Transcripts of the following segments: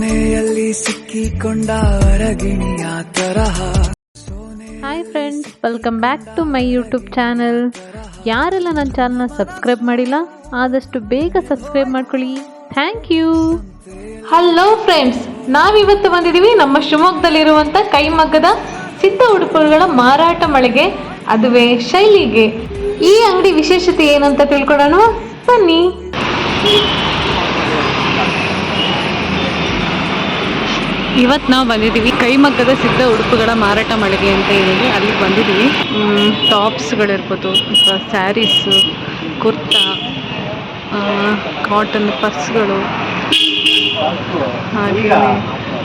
ಸೋನೆಯಲ್ಲಿ ಸಿಕ್ಕಿಕೊಂಡ ಹೊರಗಿಣಿಯ ತರಹ. Hi friends welcome back to my YouTube channel ಯಾರೆಲ್ಲ ನನ್ನ ಚಾನಲ್ನ ಸಬ್ಸ್ಕ್ರೈಬ್ ಮಾಡಿಲ್ಲ ಆದಷ್ಟು ಬೇಗ ಸಬ್ಸ್ಕ್ರೈಬ್ ಮಾಡ್ಕೊಳ್ಳಿ. ಥ್ಯಾಂಕ್ ಯು ಹಲೋ ಫ್ರೆಂಡ್ಸ್ ನಾವಿವತ್ತು ಬಂದಿದ್ದೀವಿ ನಮ್ಮ ಶಿವಮೊಗ್ಗದಲ್ಲಿರುವಂಥ ಕೈಮಗ್ಗದ ಸಿದ್ಧ ಉಡುಪುಗಳ ಮಾರಾಟ ಮಳಿಗೆ ಅದುವೇ ಶೈಲಿಗೆ. ಈ ಅಂಗಡಿ ವಿಶೇಷತೆ ಏನಂತ ತಿಳ್ಕೊಳ್ಳೋಣ? ಬನ್ನಿ. ಇವತ್ತು ನಾವು ಬಂದಿದ್ದೀವಿ ಕೈಮಗ್ಗದ ಸಿದ್ಧ ಉಡುಪುಗಳ ಮಾರಾಟ ಮಳಿಗೆ ಅಂತ ಹೇಳಿ ಅಲ್ಲಿ ಬಂದಿದ್ದೀವಿ ಟಾಪ್ಸ್ಗಳಿರ್ಬೋದು, ಅಥವಾ ಸ್ಯಾರೀಸು, ಕುರ್ತಾ ಕಾಟನ್ ಪರ್ಸ್ಗಳು ಹಾಗೆ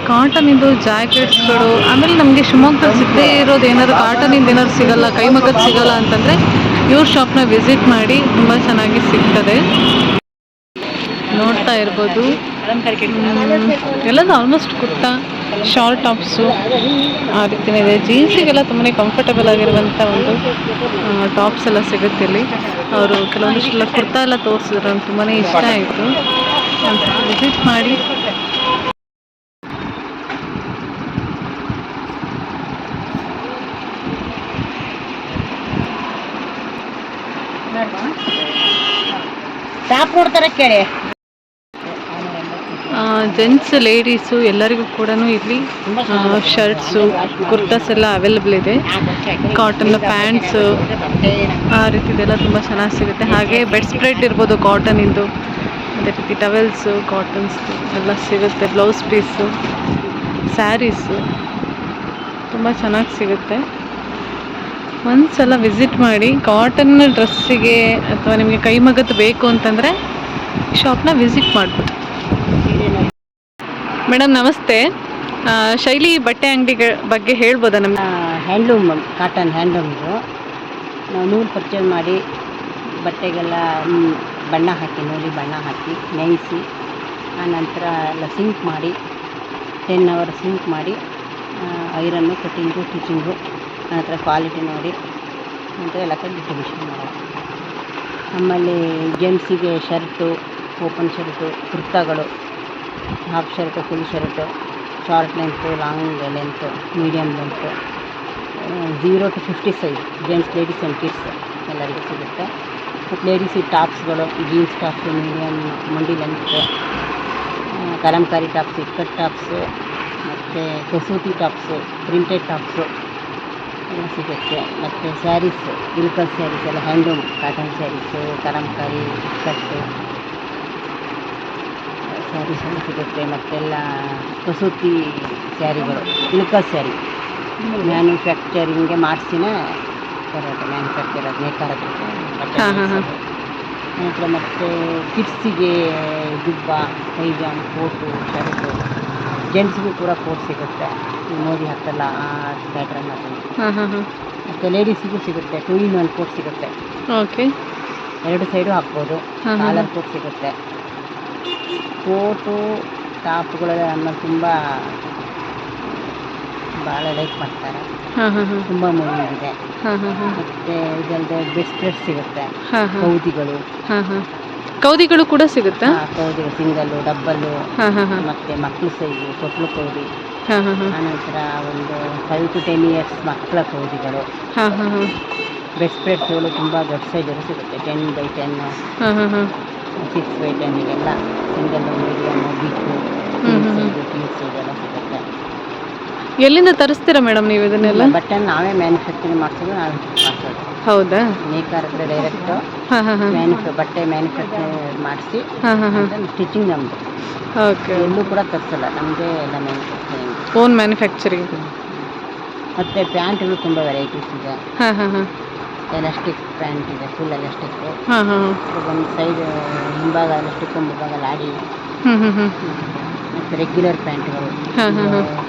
ಕಾಟನಿಂದು ಜಾಕೆಟ್ಸ್ಗಳು. ಆಮೇಲೆ ನಮಗೆ ಶಿವಮೊಗ್ಗದಲ್ಲಿ ಸಿಗದೇ ಇರೋದು ಏನಾದ್ರು ಕಾಟನಿಂದ ಏನಾದ್ರು ಸಿಗಲ್ಲ ಕೈಮಗ್ಗದ ಸಿಗಲ್ಲ ಅಂತಂದರೆ ಇವ್ರ ಶಾಪ್ನ ವಿಸಿಟ್ ಮಾಡಿ ತುಂಬ ಚೆನ್ನಾಗಿ ಸಿಗ್ತದೆ. ನೋಡ್ತಾ ಇರ್ಬೋದು. ಎಲ್ಲದು ಆಲ್ಮೋಸ್ಟ್ ಕುರ್ತಾ ಶಾರ್ಟ್ ಟಾಪ್ಸು ಆ ರೀತಿನೇ ಇದೆ. ಜೀನ್ಸಿಗೆಲ್ಲ ತುಂಬಾ ಕಂಫರ್ಟಬಲ್ ಆಗಿರುವಂಥ ಒಂದು ಟಾಪ್ಸ್ ಎಲ್ಲ ಸಿಗುತ್ತೆ ಇಲ್ಲಿ. ಅವರು ಕೆಲವೊಂದಿಷ್ಟೆಲ್ಲ ಕುರ್ತಾ ಎಲ್ಲ ತೋರಿಸಿದ್ರು, ನಂಗೆ ತುಂಬಾ ಇಷ್ಟ ಆಯಿತು. ವಿಸಿಟ್ ಮಾಡಿ. ಟಾಪ್ ನೋಡ್ತಾರೆ ಕೇಳಿ. ಜೆಂಟ್ಸ್ ಲೇಡೀಸು ಎಲ್ಲರಿಗೂ ಕೂಡ ಇಲ್ಲಿ ಶರ್ಟ್ಸು ಕುರ್ತಾಸ್ ಎಲ್ಲ ಅವೈಲಬಲ್ ಇದೆ. ಕಾಟನ್ ಪ್ಯಾಂಟ್ಸು ಆ ರೀತಿದೆಲ್ಲ ತುಂಬ ಚೆನ್ನಾಗಿ ಸಿಗುತ್ತೆ. ಹಾಗೆ ಬೆಡ್ ಸ್ಪ್ರೆಡ್ ಇರ್ಬೋದು ಕಾಟನಿಂದು ಅದೇ ರೀತಿ ಟವೆಲ್ಸು ಕಾಟನ್ಸ್ ಎಲ್ಲ ಸಿಗುತ್ತೆ ಬ್ಲೌಸ್ ಪೀಸು ಸ್ಯಾರೀಸು ತುಂಬ ಚೆನ್ನಾಗಿ ಸಿಗುತ್ತೆ. ಒಂದ್ಸಲ ವಿಸಿಟ್ ಮಾಡಿ ಕಾಟನ್ ಡ್ರೆಸ್ಸಿಗೆ ಅಥವಾ ನಿಮಗೆ ಕೈಮಗದ್ದು ಬೇಕು ಅಂತಂದರೆ ಶಾಪ್ನ ವಿಸಿಟ್ ಮಾಡ್ಬೋದು. ಮೇಡಮ್, ನಮಸ್ತೆ. ಶೈಲಿ ಬಟ್ಟೆ ಅಂಗಡಿ ಬಗ್ಗೆ ಹೇಳ್ಬೋದಾ ನಮ್ಮ ಹ್ಯಾಂಡ್ಲೂಮ್, ಕಾಟನ್ ಹ್ಯಾಂಡ್ಲೂಮ್ದು. ನಾವು ನೂಲು ಪರ್ಚೇಸ್ ಮಾಡಿ ಬಟ್ಟೆಗೆಲ್ಲ ಬಣ್ಣ ಹಾಕಿ, ನೂಲಿ ಬಣ್ಣ ಹಾಕಿ ನೆನೆಸಿ ಆನಂತರ ಎಲ್ಲ ಸಿಂಕ್ ಮಾಡಿ ಟೆನ್ ಅವರ್ ಸಿಂಕ್ ಮಾಡಿ ಐರನ್ನು, ಕಟ್ಟಿಂಗು, ಸ್ಟಿಚಿಂಗು ಆನಂತರ ಕ್ವಾಲಿಟಿ ನೋಡಿ, ನಂತರ ಎಲ್ಲ ಕಡೆ ಡಿಸ್ಟ್ರಿಬ್ಯೂಷನ್ ಮಾಡೋದು. ನಮ್ಮಲ್ಲಿ ಜೆಂಟ್ಸಿಗೆ shirt, open shirt, ಕುರ್ತಾಗಳು half shirt full shirt short length long length medium length zero to fifty size gents ladies and kids ಎಲ್ಲರಿಗೂ ಸಿಗುತ್ತೆ. ಮತ್ತು ಲೇಡೀಸಿಗೆ ಟಾಪ್ಸ್ಗಳು ಜೀನ್ಸ್ ಟಾಪ್ಸು ಮೀಡಿಯಮ್ ಮಂಡಿ length Kalamkari tops Ikat tops ಮತ್ತು ಕಸೂತಿ ಟಾಪ್ಸು ಪ್ರಿಂಟೆಡ್ ಟಾಪ್ಸು ಎಲ್ಲ ಸಿಗುತ್ತೆ. ಮತ್ತು ಸ್ಯಾರೀಸ್ ಇಲ್ಕಲ್ ಸ್ಯಾರೀಸ್ ಎಲ್ಲ ಹ್ಯಾಂಡ್ಲೂಮ್ ಕಾಟನ್ ಸ್ಯಾರೀಸು ಕಲಂಕಾರಿ ಇಕ್ಕಟ್ಟು ಸ್ಯಾರೀಸ್ ಎಲ್ಲ ಸಿಗುತ್ತೆ ಮತ್ತೆಲ್ಲ ಕಸೂತಿ ಸ್ಯಾರಿಗಳು ಇಳ್ಕಲ್ ಸ್ಯಾರಿ. ಮ್ಯಾನುಫ್ಯಾಕ್ಚರಿಂಗ್ಗೆ ಮಾಡಿಸಿನೇ ಬರೋದು ಮ್ಯಾನುಫ್ಯಾಕ್ಚರ್ ಅದು ನೇಕಾರ. ನಂತರ ಮತ್ತು ಕಿಡ್ಸಿಗೆ ಜುಬ್ಬ ಪೈಜಾಮ್ ಕೋಟು ಶರ್ಟು ಜೆಂಟ್ಸ್ಗೂ ಕೂಡ ಕೋಟ್ ಸಿಗುತ್ತೆ. ನೋಡಿ ಮೋದಿ ಹಾಕಲ್ಲ ಆ ಪ್ಯಾಟ್ರನ್ ಅದು ಹಾಂ ಹಾಂ ಹಾಂ. ಮತ್ತು ಲೇಡೀಸಿಗೂ ಸಿಗುತ್ತೆ ಟೂ ಇನ್ ಒನ್ ಕೋಟ್ ಸಿಗುತ್ತೆ. ಓಕೆ. ಎರಡು ಸೈಡು ಹಾಕ್ಬೋದು. ಕಾಲರ್ ಕೋಟ್ ಸಿಗುತ್ತೆ. ಕೋಟು ಟಾಪ್ಗಳೆಲ್ಲ ನಮ್ಮಲ್ಲಿ ತುಂಬ ಭಾಳ ಲೈಕ್ ಮಾಡ್ತಾರೆ. ಹಾಂ ಹಾಂ ಹಾಂ. ತುಂಬ ಮೂವಿಗಿದೆ ಹಾಂ ಹಾಂ ಹಾಂ. ಮತ್ತು ಇದಲ್ಲದೆ ಬೆಸ್ಟ್ರೆಡ್ ಸಿಗುತ್ತೆ. ಹಾಂ ಹಾಂ. ಕೌದಿಗಳು. ಹಾಂ ಹಾಂ. ಕೌದಿಗಳು ಕೂಡ ಸಿಗುತ್ತಾ? ಕೌದಿಗಳು ಸಿಂಗಲ್ಲು ಡಬ್ಬಲ್ಲು ಮತ್ತು ಮಕ್ಕಳ ಸೈಜು ತೊಟ್ಲು ಕೌದಿ. ಹಾಂ ಹಾಂ ಹಾಂ. ಆನಂತರ ಒಂದು ಫೈವ್ ಟು ಟೆನ್ ಇಯರ್ಸ್ ಮಕ್ಕಳ ಕೌದಿಗಳು. ಹಾಂ ಹಾಂ ಹಾಂ. ಬೆಸ್ಟ್ ಸ್ಪ್ರೆಡ್ಸ್ಗಳು ತುಂಬ ದೊಡ್ಡ ಸೈಜಲ್ಲಿ ಸಿಗುತ್ತೆ ಟೆನ್ ಬೈ ಟೆನ್ ಹಾಂ ಹಾಂ ಹಾಂ. Six by ಟೆನ್ನಿಗೆಲ್ಲ single medium big hmm, hmm, hmm. Size T size ಎಲ್ಲ ಸಿಗುತ್ತೆ ಎಲ್ಲಿಂದ ತರಿಸ್ತೀರಾ ಮೇಡಮ್ ನೀವು ಇದನ್ನೆಲ್ಲ? ಬಟ್ಟೆ ನಾವೇ ಮ್ಯಾನುಫ್ಯಾಕ್ಚರಿಂಗ್ ಮಾಡ್ತೀವಿ ನಾವೇ ಮಾಡ್ತೀವಿ. ಹೌದಾ? ನೇಕಾರ ಡೈರೆಕ್ಟ್ ಡೈರೆಕ್ಟು ಹಾಂ ಹಾಂ ಹಾಂ. ಮ್ಯಾನುಫ್ಯಾ ಬಟ್ಟೆ ಮ್ಯಾನುಫ್ಯಾಕ್ಚರ್ ಮಾಡಿಸಿ ಹಾಂ ಹಾಂ ಹಾಂ. ಸ್ಟಿಚಿಂಗ್ ನಮ್ಮದು ಓಕೆ ಎಲ್ಲೂ ಕೂಡ ತರಿಸಲ್ಲ ನಮಗೆ ಎಲ್ಲ ಮ್ಯಾನುಫ್ಯಾಕ್ಚರಿಂಗ್ ಓನ್ ಮ್ಯಾನುಫ್ಯಾಕ್ಚರಿಂಗ್ ಮತ್ತು ಪ್ಯಾಂಟ್ಗಳು ತುಂಬ ವೆರೈಟೀಸ್ ಇದೆ. ಹಾಂ ಹಾಂ ಹಾಂ. ಎಲಾಸ್ಟಿಕ್ ಪ್ಯಾಂಟ್ ಇದೆ ಫುಲ್ ಎಲಾಸ್ಟಿಕ್ ಹಾಂ ಹಾಂ ಒಂದು ಸೈಡ್ ಹಿಂಭಾಗ ಎಲಾಸ್ಟಿಕ್ ಲಾಡಿ. ಹ್ಞೂ ಹ್ಞೂ ಹ್ಞೂ ಮತ್ತು ರೆಗ್ಯುಲರ್ ಪ್ಯಾಂಟ್ಗಳು. ಹಾಂ, ಹಾಂ, ಹಾಂ.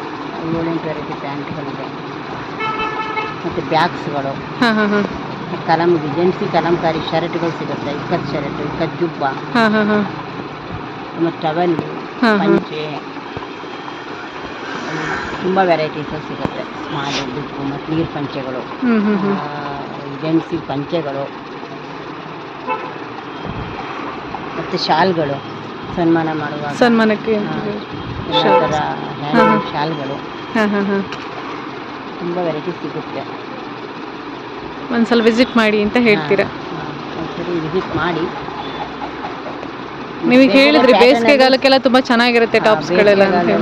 ಏಳೆಂಟು ವೆರೈಟಿ ಪ್ಯಾಂಟ್ಗಳಿದೆ. ಮತ್ತು ಬ್ಯಾಗ್ಸ್ಗಳು. ಹಾಂ ಹಾಂ ಹಾಂ. ಕಲಂ ಜೆಂಟ್ಸಿ ಕಲಂಕಾರಿ ಶರ್ಟ್ಗಳು ಸಿಗುತ್ತೆ ಇಕ್ಕತ್ ಶರ್ಟ್ ಇಕ್ಕತ್ ಜುಬ್ಬ. ಮತ್ತು ಟವೆಲ್. ಪಂಚೆ. ತುಂಬ ವೆರೈಟೀಸ್ ಸಿಗುತ್ತೆ. ಸ್ಮಾಲು ಬಿಗ್ಗು ಮತ್ತು ನೀರು ಪಂಚೆಗಳು. ಜೆಂಟ್ಸಿ ಪಂಚೆಗಳು ಮತ್ತು ಶಾಲ್ಗಳು ಸನ್ಮಾನ ಮಾಡುವ ಸನ್ಮಾನಕ್ಕೆ. ಥರ. ಶಾಲ್ಗಳು. ಹಾಂ ಹಾಂ ಹಾಂ. ತುಂಬ ವೆರೈಟಿ ಸಿಗುತ್ತೆ. ಒಂದ್ಸಲ ವಿಸಿಟ್ ಮಾಡಿ ಅಂತ ಹೇಳ್ತೀರಾ. ಒಂದ್ಸರಿ ವಿಸಿಟ್ ಮಾಡಿ. ನೀವೀಗ ಹೇಳಿದ್ರಿ ಬೇಸಿಗೆಗಾಲಕ್ಕೆಲ್ಲ ತುಂಬ ಚೆನ್ನಾಗಿರುತ್ತೆ ಟಾಪ್ಸ್ಗಳೆಲ್ಲ ಗಟ್ಟಿ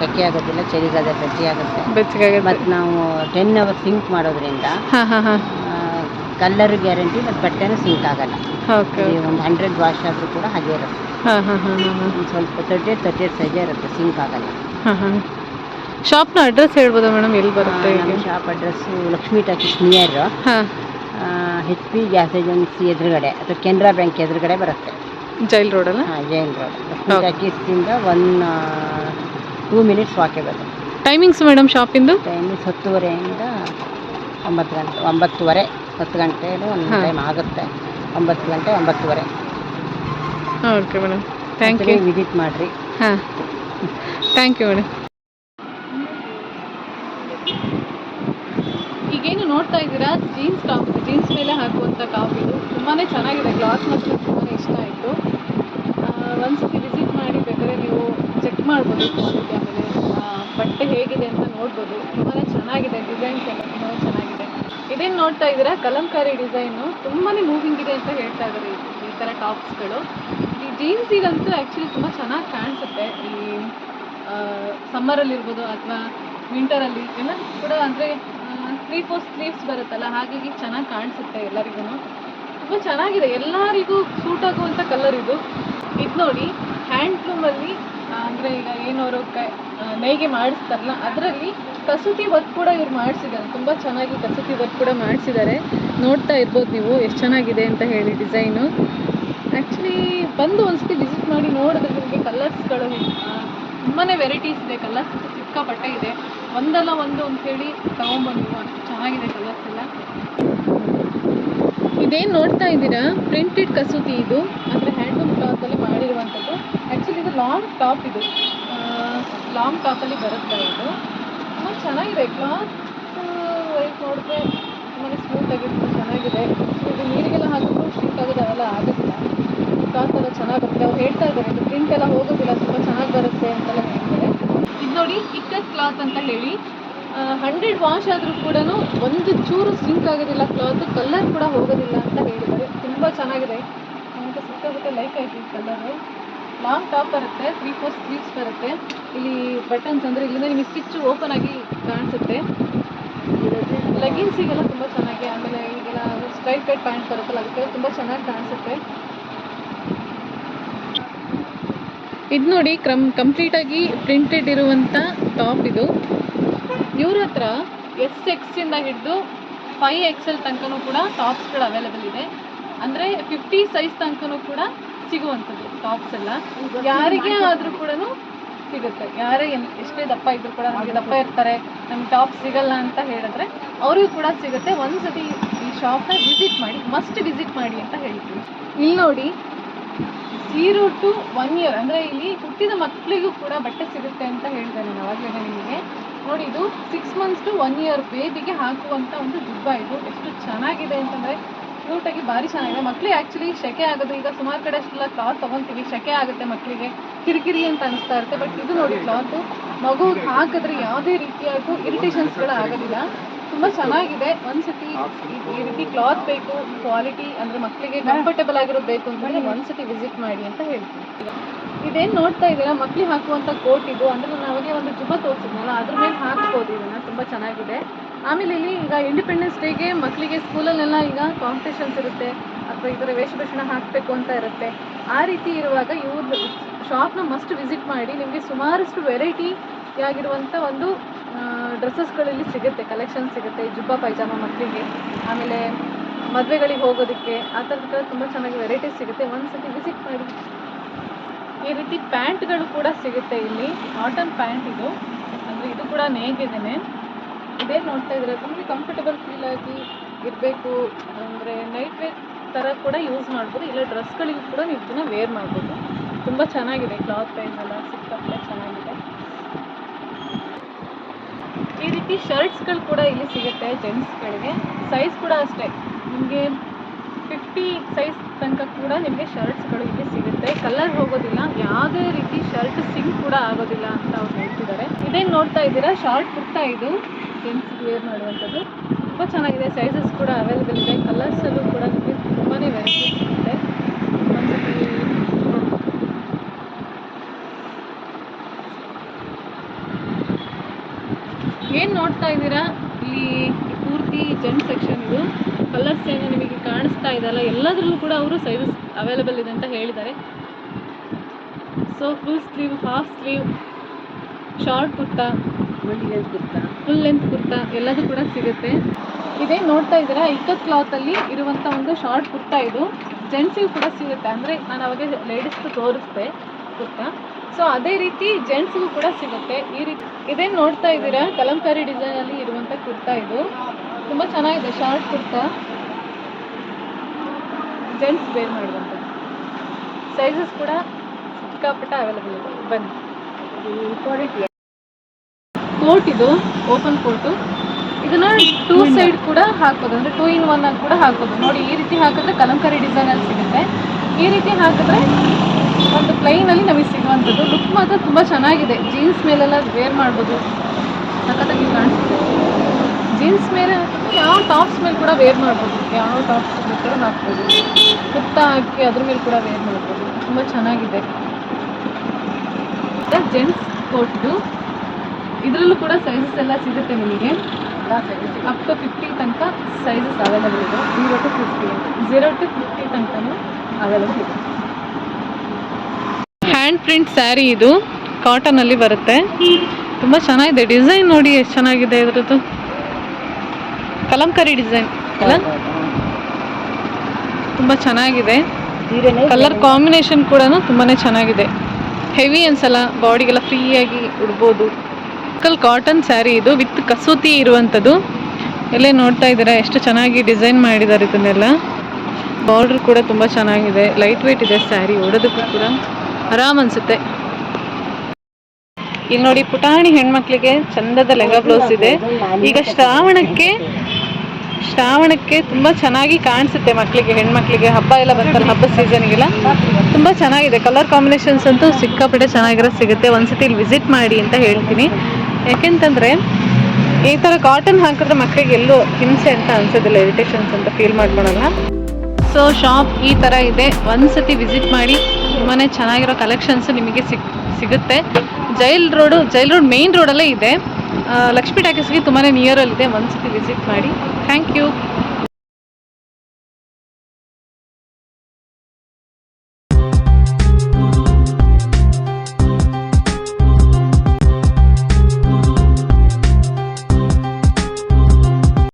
ಸೆಕೆ ಆಗೋದಿಲ್ಲ ಚಳಿಗಾಲ ಬೆಚ್ಚಗೆ ಆಗುತ್ತೆ. ಮತ್ತೆ ಮತ್ತು ನಾವು ಟೆನ್ ಅವರ್ ಸಿಂಕ್ ಮಾಡೋದ್ರಿಂದ ಕಲರ್ ಗ್ಯಾರಂಟಿ ಮತ್ತು ಬಟ್ಟೆನೂ ಸಿಂಕ್ ಆಗಲ್ಲ. ಓಕೆ ಒಂದು ಹಂಡ್ರೆಡ್ ವಾಶ್ ಆದರೂ ಕೂಡ ಹಾಗೆ ಇರುತ್ತೆ. ಹಾಂ ಹಾಂ ಹಾಂ ಹಾಂ ಹಾಂ. ಒಂದು ಸ್ವಲ್ಪ ತರ್ಟಿ ತರ್ಟಿ ಸೈಜೇ ಇರುತ್ತೆ ಸಿಂಕ್ ಆಗಲ್ಲ. ಹಾಂ ಹಾಂ. ಶಾಪ್ನ ಅಡ್ರೆಸ್ ಹೇಳ್ಬೋದಾ ಮೇಡಮ್ ಎಲ್ಲಿ ಬರುತ್ತೆ ನಮ್ಮ shop address Lakshmi talkies near ಹಾಂ. ಹೆಚ್ ಪಿ ಗ್ಯಾಸ್ ಏಜೆನ್ಸಿ ಎದುರುಗಡೆ ಅಥವಾ ಕೆನರಾ ಬ್ಯಾಂಕ್ ಎದುರುಗಡೆ ಬರುತ್ತೆ. ಜೈಲ್ ರೋಡಲ್ಲ ಹಾಂ Jain road Lakshmi. ಟಾಕೀಸಿಂದ one two minutes walkable timings madam ಶಾಪಿಂದು timings ಹತ್ತುವರೆಯಿಂದ ಒಂಬತ್ತು ಗಂಟೆ ಒಂಬತ್ತುವರೆ. ಹತ್ತು ಗಂಟೆ ಒಂದು ಹಾ. ಟೈಮ್ ಆಗುತ್ತೆ. ಒಂಬತ್ತು ಗಂಟೆ ಒಂಬತ್ತುವರೆ. Okay madam thank you visit ಮಾಡಿರಿ. ಹಾಂ. ಥ್ಯಾಂಕ್ ಯು ಮೇಡಮ್ ಈಗೇನು ನೋಡ್ತಾ ಇದ್ದೀರಾ? ಜೀನ್ಸ್ ಕಾಫಿ ಜೀನ್ಸ್ ಮೇಲೆ ಹಾಕುವಂಥ ಕಾಫಿ ಇದು. ತುಂಬಾ ಚೆನ್ನಾಗಿದೆ. ಕ್ಲಾತ್ ಮಾತ್ರ ತುಂಬಾ ಇಷ್ಟ ಆಯಿತು. ಒಂದ್ಸತಿ ವಿಸಿಟ್ ಮಾಡಿ ಬೇಕಾದ್ರೆ ನೀವು ಚೆಕ್ ಮಾಡ್ಬೋದು ಕ್ವಾಲಿಟಿ ಆಮೇಲೆ. ಆ, ಬಟ್ಟೆ ಹೇಗಿದೆ ಅಂತ ನೋಡ್ಬೋದು. ತುಂಬಾ ಚೆನ್ನಾಗಿದೆ ಡಿಸೈನ್ಸ್ ಎಲ್ಲ. ಇದೇನು ನೋಡ್ತಾ ಇದ್ದೀರಾ? ಕಲಂಕಾರಿ ಡಿಸೈನು ತುಂಬಾ ಮೂವಿಂಗ್ ಇದೆ ಅಂತ ಹೇಳ್ತಾ ಇದ್ದಾರೆ ಈ- ಥರ ಟಾಪ್ಸ್ಗಳು ಈ ಜೀನ್ಸಿಗಂತೂ ಆ್ಯಕ್ಚುಲಿ ತುಂಬ ಚೆನ್ನಾಗಿ ಕಾಣಿಸುತ್ತೆ. ಈ ಸಮ್ಮರಲ್ಲಿರ್ಬೋದು ಅಥವಾ ವಿಂಟರಲ್ಲಿ ಎಲ್ಲ ಕೂಡ ಅಂದರೆ ತ್ರೀ ಫೋರ್ ಸ್ಲೀವ್ಸ್ ಬರುತ್ತಲ್ಲ ಹಾಗಾಗಿ ಚೆನ್ನಾಗಿ ಕಾಣಿಸುತ್ತೆ ಎಲ್ಲರಿಗೂ ತುಂಬ ಚೆನ್ನಾಗಿದೆ. ಎಲ್ಲರಿಗೂ ಸೂಟ್ ಆಗುವಂಥ ಕಲರ್ ಇದು. ಇದು ನೋಡಿ ಹ್ಯಾಂಡ್ಲೂಮಲ್ಲಿ ಅಂದರೆ ಈಗ ಏನೋ ಕೈ ನೇಯ್ಗೆ ಮಾಡಿಸ್ತಾರಲ್ಲ, ಅದರಲ್ಲಿ ಕಸೂತಿ ವರ್ಕ್ ಕೂಡ ಇವ್ರು ಮಾಡಿಸಿದ್ದಾರೆ. ತುಂಬ ಚೆನ್ನಾಗಿ ಕಸೂತಿ ವರ್ಕ್ ಕೂಡ ಮಾಡಿಸಿದ್ದಾರೆ. ನೋಡ್ತಾ ಇರ್ಬೋದು ನೀವು ಎಷ್ಟು ಚೆನ್ನಾಗಿದೆ ಅಂತ ಹೇಳಿ ಡಿಸೈನು. ಆ್ಯಕ್ಚುಲಿ ಬಂದು ಒಂದ್ಸತಿ ವಿಸಿಟ್ ಮಾಡಿ ನೋಡಿದ್ರೆ ನಿಮಗೆ ಕಲರ್ಸ್ಗಳು ತುಂಬಾ ವೆರೈಟೀಸ್ ಇದೆ. ಕಲರ್ಸ್ ಸಿಕ್ಕಾಪಟ್ಟೆ ಇದೆ. ಒಂದಲ್ಲ ಒಂದು ಅಂತ ಹೇಳಿ ತಗೊಂಬಂದು ಅಷ್ಟು ಚೆನ್ನಾಗಿದೆ ಕಲರ್ಸ್ ಎಲ್ಲ. ಇದೇನು ನೋಡ್ತಾ ಇದ್ದೀರಾ? ಪ್ರಿಂಟೆಡ್ ಕಸೂತಿ ಇದು. ಅಂದರೆ ಹ್ಯಾಂಡ್ಲೂಮ್ ಕ್ಲಾತಲ್ಲಿ ಮಾಡಿರುವಂಥದ್ದು ಆ್ಯಕ್ಚುಲಿ ಇದು ಲಾಂಗ್ ಟಾಪ್ ಇದು. ಲಾಂಗ್ ಟಾಪಲ್ಲಿ ಬರುತ್ತೆ ಇದು? ಚೆನ್ನಾಗಿದೆ ಕ್ಲಾತ್ ವೈಸ್ ನೋಡಿದ್ರೆ ತುಂಬಾ ತುಂಬ ಚೆನ್ನಾಗಿದೆ. ಇದು ನೀರಿಗೆಲ್ಲ ಹಾಕಿದ್ರು ಸ್ಟಿಕ್ ಆಗೋದು ಅವೆಲ್ಲ ಆಗೋದಿಲ್ಲ. ಕ್ಲಾತ್ ಎಲ್ಲ ಚೆನ್ನಾಗಿರುತ್ತೆ ಅವ್ರು ಹೇಳ್ತಾ ಇದ್ದಾರೆ, ಇದು ಪ್ರಿಂಟ್ ಎಲ್ಲ ಹೋಗೋದಿಲ್ಲ, ತುಂಬ ಚೆನ್ನಾಗಿ ಬರುತ್ತೆ ಅಂತೆಲ್ಲ ಹೇಳ್ತಾರೆ. ಇದು ನೋಡಿ ಇಕ್ಕಸ್ ಕ್ಲಾತ್ ಅಂತ ಹೇಳಿ. ಹಂಡ್ರೆಡ್ ವಾಶ್ ಆದರೂ ಕೂಡ ಒಂದು ಚೂರು ಸಿಂಕ್ ಆಗೋದಿಲ್ಲ ಕ್ಲಾತ್ ಕಲರ್ ಕೂಡ ಹೋಗೋದಿಲ್ಲ ಅಂತ ಹೇಳಿದ್ದಾರೆ. ತುಂಬ ಚೆನ್ನಾಗಿದೆ. ನಮಗೆ ಸಿಕ್ಕಾಗುತ್ತೆ ಲೈಕ್ ಆಯ್ತು ಕಲರು ಲಾಂಗ್ ಟಾಪ್ ಬರುತ್ತೆ ತ್ರೀ ಫೋರ್ ಸ್ಲೀವ್ಸ್ ಬರುತ್ತೆ. ಇಲ್ಲಿ ಬಟನ್ಸ್ ಅಂದರೆ ಇಲ್ಲಿಂದ ನಿಮಗೆ ಸ್ಟಿಚ್ ಓಪನ್ ಆಗಿ ಕಾಣಿಸುತ್ತೆ. ಲೆಗಿನ್ಸಿಗೆಲ್ಲ ತುಂಬ ಚೆನ್ನಾಗಿ, ಆಮೇಲೆ ಈಗೆಲ್ಲ ಸ್ಟ್ರೈಟ್ ಕಟ್ ಪ್ಯಾಂಟ್ ಬರುತ್ತಲ್ಲ ಅದಕ್ಕೆ ತುಂಬ ಚೆನ್ನಾಗಿ ಕಾಣಿಸುತ್ತೆ. ಇದು ನೋಡಿ ಕ್ರಮ್ ಕಂಪ್ಲೀಟಾಗಿ ಪ್ರಿಂಟೆಡ್ ಇರುವಂಥ ಟಾಪ್ ಇದು. ಇವ್ರ ಹತ್ರ ಎಸ್ ಎಕ್ಸಿಂದ ಹಿಡಿದು ಫೈ ಎಲ್ ತನಕನೂ ಕೂಡ ಟಾಪ್ಸ್ಗಳು ಅವೈಲೇಬಲ್ ಇದೆ. ಅಂದರೆ ಫಿಫ್ಟಿ ಸೈಜ್ ತನಕನೂ ಕೂಡ ಸಿಗುವಂಥದ್ದು ಟಾಪ್ಸ್ ಎಲ್ಲ. ಯಾರಿಗೆ ಆದರೂ ಕೂಡ ಸಿಗುತ್ತೆ. ಯಾರೇ ಎಷ್ಟೇ ದಪ್ಪ ಇದ್ರು ಕೂಡ ನಮಗೆ ದಪ್ಪ ಇರ್ತಾರೆ ನಮ್ಗೆ ಟಾಪ್ ಸಿಗಲ್ಲ ಅಂತ ಹೇಳಿದ್ರೆ ಅವರಿಗೂ ಕೂಡ ಸಿಗುತ್ತೆ. ಒಂದ್ಸತಿ ಈ ಶಾಪ್ನ ವಿಸಿಟ್ ಮಾಡಿ ಮಸ್ಟ್ ವಿಸಿಟ್ ಮಾಡಿ ಅಂತ ಹೇಳ್ತೀವಿ ಇಲ್ಲಿ ನೋಡಿ ಝೀರೋ ಟು ಒನ್ ಇಯರ್ ಅಂದರೆ ಇಲ್ಲಿ ಹುಟ್ಟಿದ ಮಕ್ಕಳಿಗೂ ಕೂಡ ಬಟ್ಟೆ ಸಿಗುತ್ತೆ ಅಂತ ಹೇಳಿದೆ ನಾನು ಅವಾಗಲೇ ನಿಮಗೆ. ನೋಡಿ ಇದು six months to one year ಬೇಬಿಗೆ ಹಾಕುವಂಥ ಒಂದು ಜುಬ್ಬ ಇದು. ಎಷ್ಟು ಚೆನ್ನಾಗಿದೆ ಅಂತಂದರೆ ಕ್ಯೂಟಾಗಿ ಭಾರಿ ಚೆನ್ನಾಗಿದೆ. ಮಕ್ಕಳಿಗೆ ಆ್ಯಕ್ಚುಲಿ ಸೆಕೆ ಆಗೋದು, ಈಗ ಸುಮಾರು ಕಡೆ ಅಷ್ಟೆಲ್ಲ ಕ್ಲಾತ್ ತೊಗೊತೀವಿ ಸೆಕೆ ಆಗುತ್ತೆ ಮಕ್ಕಳಿಗೆ ಕಿರಿಕಿರಿ ಅಂತ ಅನಿಸ್ತಾ ಇರುತ್ತೆ ಬಟ್ ಇದು ನೋಡಿ ಕ್ಲಾತು ಮಗು ಹಾಕಿದ್ರೆ ಯಾವುದೇ ರೀತಿಯಾಗೂ ಇರಿಟೇಷನ್ಸ್ಗಳು ಆಗೋದಿಲ್ಲ. ತುಂಬ ಚೆನ್ನಾಗಿದೆ. ಒಂದ್ಸತಿ ಈ- ರೀತಿ ಕ್ಲಾತ್ ಬೇಕು ಕ್ವಾಲಿಟಿ ಅಂದ್ರೆ ಮಕ್ಕಳಿಗೆ ಕಂಫರ್ಟೇಬಲ್ ಆಗಿರೋದು ಬೇಕು ಅಂತಂದರೆ ಒಂದ್ಸತಿ ವಿಸಿಟ್ ಮಾಡಿ ಅಂತ ಹೇಳ್ತೀನಿ. ಇದೇನ್ ನೋಡ್ತಾ ಇದ್ದೀರಾ? ಮಕ್ಳಿಗೆ ಹಾಕುವಂಥ ಕೋಟ್ ಇದು. ಅಂದ್ರೆ ಅವಾಗೆ ಒಂದು ಜುಬ್ಬ ತೋರಿಸಿದ್ನಲ್ಲ, ಅದ್ರ ಮೇಲೆ ಹಾಕ್ಬೋದು ಇದನ್ನ. ತುಂಬಾ ಚೆನ್ನಾಗಿದೆ. ಆಮೇಲೆ ಇಲ್ಲಿ ಈಗ ಇಂಡಿಪೆಂಡೆನ್ಸ್ ಡೇಗೆ ಮಕ್ಕಳಿಗೆ ಸ್ಕೂಲಲ್ಲೆಲ್ಲ ಈಗ ಕಾಂಪಿಟೇಷನ್ಸ್ ಇರುತ್ತೆ. ಅಥವಾ ಥರ ವೇಷಭೂಷಣ ಹಾಕಬೇಕು ಅಂತ ಇರುತ್ತೆ. ಆ ರೀತಿ ಇರುವಾಗ ಇವ್ರದ್ದು ಶಾಪ್ನ ಮಸ್ಟ್ ವಿಸಿಟ್ ಮಾಡಿ ನಿಮಗೆ ಸುಮಾರಷ್ಟು ವೆರೈಟಿ ಆಗಿರುವಂಥ ಒಂದು ಡ್ರೆಸ್ಸಸ್ಗಳಲ್ಲಿ ಸಿಗುತ್ತೆ ಕಲೆಕ್ಷನ್ ಸಿಗುತ್ತೆ ಜುಬ್ಬ ಪೈಜಾಮ ಮಕ್ಕಳಿಗೆ. ಆಮೇಲೆ ಮದುವೆಗಳಿಗೆ ಹೋಗೋದಕ್ಕೆ ಆ ಥರದ ತುಂಬ ಚೆನ್ನಾಗಿ ವೆರೈಟೀಸ್ ಸಿಗುತ್ತೆ. ಒಂದ್ಸತಿ ವಿಸಿಟ್ ಮಾಡಿ. ಈ ರೀತಿ ಪ್ಯಾಂಟ್ಗಳು ಕೂಡ ಸಿಗುತ್ತೆ ಇಲ್ಲಿ. ಕಾಟನ್ ಪ್ಯಾಂಟ್ ಇದು. ಅಂದರೆ ಇದು ಕೂಡ ನೇಗಿದ್ದೇನೆ ಇದೇ ನೋಡ್ತಾ ಇದ್ರೆ ತುಂಬ ಕಂಫರ್ಟಬಲ್ ಫೀಲ್ ಆಗಿ ಇರಬೇಕು. ಅಂದರೆ ನೈಟ್ ವೇರ್ ಥರ ಕೂಡ ಯೂಸ್ ಮಾಡ್ಬೋದು. ಇಲ್ಲ ಡ್ರೆಸ್ಗಳಿಗೂ ಕೂಡ ನೀವು ಇದನ್ನ ವೇರ್ ಮಾಡ್ಬೋದು. ತುಂಬ ಚೆನ್ನಾಗಿದೆ. ಕ್ಲಾತ್ ಎಲ್ಲ ಸಿಕ್ಕಾಪಟ್ಟೆ ಚೆನ್ನಾಗಿದೆ. ಈ ರೀತಿ ಶರ್ಟ್ಸ್ಗಳು ಕೂಡ ಇಲ್ಲಿ ಸಿಗುತ್ತೆ ಜೆಂಟ್ಸ್ಗಳಿಗೆ ಸೈಜ್ ಕೂಡ ಅಷ್ಟೇ. ನಿಮಗೆ ಫಿಫ್ಟಿ ಸೈಜ್ ತನಕ ಕೂಡ ನಿಮಗೆ ಶರ್ಟ್ಸ್ಗಳು ಇಲ್ಲಿ ಸಿಗುತ್ತೆ. ಕಲರ್ ಹೋಗೋದಿಲ್ಲ. ಯಾವುದೇ ರೀತಿ ಶರ್ಟ್ ಸಿಂಕ್ ಕೂಡ ಆಗೋದಿಲ್ಲ ಅಂತ ಅವ್ರು ಹೇಳ್ತಿದ್ದಾರೆ. ಇದೇನು ನೋಡ್ತಾ ಇದ್ದೀರಾ? ಶಾರ್ಟ್ ಕುರ್ತಾ ಇದು. ಜೆಂಟ್ಸ್ ವೇರ್ ಮಾಡುವಂಥದ್ದು. ತುಂಬ ಚೆನ್ನಾಗಿದೆ. ಸೈಜಸ್ ಕೂಡ ಅವೈಲೇಬಲ್ ಇದೆ. ಕಲರ್ಸಲ್ಲೂ ಕೂಡ ನಿಮಗೆ ತುಂಬಾ ವೆರೈಟಿ ಸಿಗುತ್ತೆ. ಒಂದ್ಸತಿ ಏನು ನೋಡ್ತಾ ಇದ್ದೀರಾ? ಇಲ್ಲಿ ಪೂರ್ತಿ ಜೆಂಟ್ ಸೆಕ್ಷನ್ ಇದು. ಕಲರ್ಸ್ ಏನು ನಿಮಗೆ ಕಾಣಿಸ್ತಾ ಇದೆಯಲ್ಲ, ಎಲ್ಲದರಲ್ಲೂ ಕೂಡ ಅವರು ಸೈಜಸ್ ಅವೈಲೇಬಲ್ ಇದೆ ಅಂತ ಹೇಳಿದ್ದಾರೆ. So full sleeve half sleeve short kurta ಮಂಡಿಗೆ kurta full length kurta ಎಲ್ಲದೂ ಕೂಡ ಸಿಗುತ್ತೆ. ಇದೇ ನೋಡ್ತಾ ಇದ್ದೀರಾ? ಇಕ್ಕತ್ ಕ್ಲಾತಲ್ಲಿ ಇರುವಂಥ ಒಂದು ಶಾರ್ಟ್ ಕುರ್ತಾ ಇದು. ಜೆಂಟ್ಸಿಗೂ ಕೂಡ ಸಿಗುತ್ತೆ. ಅಂದರೆ ನಾನು ಅವಾಗ ಲೇಡೀಸ್ದು ತೋರಿಸ್ದೆ. ಕುರ್ತಾ ಸೊ ಅದೇ ರೀತಿ ಜೆಂಟ್ಸ್ಗೂ ಕೂಡ ಸಿಗುತ್ತೆ. ಈ ರೀತಿ ಇದೇನು ನೋಡ್ತಾ ಇದ್ದೀರಾ? ಕಲಂಕಾರಿ ಡಿಸೈನಲ್ಲಿ ಇರುವಂಥ ಕುರ್ತಾ ಇದು. ತುಂಬ ಚೆನ್ನಾಗಿದೆ ಶಾರ್ಟ್ ಕುರ್ತಾ. ಜೆಂಟ್ಸ್ ಬೇರ್ ಮಾಡುವಂಥ ಸೈಜಸ್ ಕೂಡ ಸಿಕ್ಕಾಪಟ್ಟ ಅವೈಲೇಬಲ್ ಇದೆ. ಬನ್ನಿ. ಕೋಟ್ ಇದು ಓಪನ್ ಕೋಟು ಇದನ್ನ ಟೂ ಸೈಡ್ ಕೂಡ ಹಾಕ್ಬೋದು. ಅಂದರೆ ಟೂ ಇನ್ ಒನ್ ಅಲ್ಲಿ ಕೂಡ ಹಾಕ್ಬೋದು. ನೋಡಿ, ಈ ರೀತಿ ಹಾಕಿದ್ರೆ ಕಲಂಕಾರಿ ಡಿಸೈನಲ್ಲಿ ಸಿಗುತ್ತೆ. ಈ ರೀತಿ ಹಾಕಿದ್ರೆ ಒಂದು ಪ್ಲೈನಲ್ಲಿ ನಮಗೆ ಸಿಗುವಂಥದ್ದು. ಲುಕ್ ಮಾತ್ರ ತುಂಬ ಚೆನ್ನಾಗಿದೆ. ಜೀನ್ಸ್ ಮೇಲೆಲ್ಲ ವೇರ್ ಮಾಡ್ಬೋದು. ಸಖತ್ತಾಗಿ ಕಾಣಿಸುತ್ತೆ ಜೀನ್ಸ್ ಮೇಲೆ ಯಾವ ಟಾಪ್ಸ್ ಮೇಲೆ ಕೂಡ ವೇರ್ ಮಾಡ್ಬೋದು. ಯಾವ ಟಾಪ್ಸ್ ಬೇಕಾದ್ರೂ ಹಾಕ್ಬೋದು. ಕುರ್ತಾ ಹಾಕಿ ಅದ್ರ ಮೇಲೆ ಕೂಡ ವೇರ್ ಮಾಡ್ಬೋದು. ತುಂಬ ಚೆನ್ನಾಗಿದೆ. ಜೆಂಟ್ಸ್ ಕೋಟ್ದು ಇದರಲ್ಲೂ ಕೂಡ ಸೈಜಸ್ ಎಲ್ಲ ಸಿಗುತ್ತೆ ನಿಮಗೆ. ಅಪ್ ಟು ಫಿಫ್ಟಿ ತನಕ ಸೈಜಸ್ ಅವೈಲೇಬಲ್ ಇದೆ zero to fifty zero to fifty ಇದೆ ಹ್ಯಾಂಡ್ ಪ್ರಿಂಟ್ ಸ್ಯಾರಿ ಇದು ಕಾಟನ್ ಅಲ್ಲಿ ಬರುತ್ತೆ. ತುಂಬಾ ಚೆನ್ನಾಗಿದೆ. ಡಿಸೈನ್ ನೋಡಿ ಎಷ್ಟು ಚೆನ್ನಾಗಿದೆ ಇದ್ರದ್ದು. ಕಲಂಕಾರಿ ಡಿಸೈನ್ ಅಲ್ಲ? ತುಂಬ ಚೆನ್ನಾಗಿದೆ. ಕಲರ್ ಕಾಂಬಿನೇಷನ್ ಕೂಡ ತುಂಬಾನೇ ಚೆನ್ನಾಗಿದೆ. ಹೆವಿ ಅನ್ಸಲ್ಲ ಬಾಡಿಗೆಲ್ಲ ಫ್ರೀಯಾಗಿ ಉಡ್ಬೋದು. ಕಲ್ ಕಾಟನ್ ಸ್ಯಾರಿ ಇದು ವಿತ್ ಕಸೂತಿ ಇರುವಂಥದ್ದು. ಎಲ್ಲೇ ನೋಡ್ತಾ ಇದ್ದೀರಾ ಎಷ್ಟು ಚೆನ್ನಾಗಿ ಡಿಸೈನ್ ಮಾಡಿದ್ದಾರೆ ಇದನ್ನೆಲ್ಲ. ಬಾರ್ಡ್ರ್ ಕೂಡ ತುಂಬ ಚೆನ್ನಾಗಿದೆ. ಲೈಟ್ ವೆಯ್ಟ್ ಇದೆ ಸ್ಯಾರಿ ಉಡೋದಕ್ಕೂ ಕೂಡ ಆರಾಮ್ ಅನ್ಸುತ್ತೆ. ಇಲ್ಲಿ ನೋಡಿ ಪುಟಾಣಿ ಹೆಣ್ಮಕ್ಳಿಗೆ ಚಂದದ ಲೆಗ ಬ್ಲೌಸ್ ಇದೆ. ಈಗ ಶ್ರಾವಣಕ್ಕೆ ಶ್ರಾವಣಕ್ಕೆ ತುಂಬಾ ಚೆನ್ನಾಗಿ ಕಾಣಿಸುತ್ತೆ ಮಕ್ಕಳಿಗೆ ಹೆಣ್ಮಕ್ಳಿಗೆ. ಹಬ್ಬ ಎಲ್ಲ ಬಂತಲ್ಲ ಹಬ್ಬದ ಸೀಸನ್ಗೆಲ್ಲ ತುಂಬಾ ಚೆನ್ನಾಗಿದೆ. ಕಲರ್ ಕಾಂಬಿನೇಷನ್ಸ್ ಅಂತೂ ಸಿಕ್ಕಾಪಟ್ಟೆ ಚೆನ್ನಾಗಿರೋ ಸಿಗುತ್ತೆ. ಒಂದ್ಸತಿ ಇಲ್ಲಿ ವಿಸಿಟ್ ಮಾಡಿ ಅಂತ ಹೇಳ್ತೀನಿ. ಯಾಕೆಂತಂದ್ರೆ, ಈ ತರ ಕಾಟನ್ ಹಾಕಿದ್ರೆ ಮಕ್ಕಳಿಗೆ ಎಲ್ಲೂ ಹಿಂಸೆ ಅಂತ ಅನ್ಸೋದಿಲ್ಲ ಇರಿಟೇಷನ್ಸ್ ಅಂತ ಫೀಲ್ ಮಾಡ್ಕೊಳಲ್ಲ. ಸೊ ಶಾಪ್ ಈ ಥರ ಇದೆ. ಒಂದ್ಸತಿ ವಿಸಿಟ್ ಮಾಡಿ ತುಂಬಾ ಚೆನ್ನಾಗಿರೋ ಕಲೆಕ್ಷನ್ಸ್ ನಿಮಗೆ ಸಿಗ್ ಸಿಗುತ್ತೆ. Jail road jail road main ರೋಡಲ್ಲೇ ಇದೆ. ಲಕ್ಷ್ಮೀ ಟಾಕೀಸ್ಗೆ ತುಂಬಾ ನಿಯರಲ್ಲಿದೆ ಒಂದ್ಸತಿ ವಿಸಿಟ್ ಮಾಡಿ. Thank you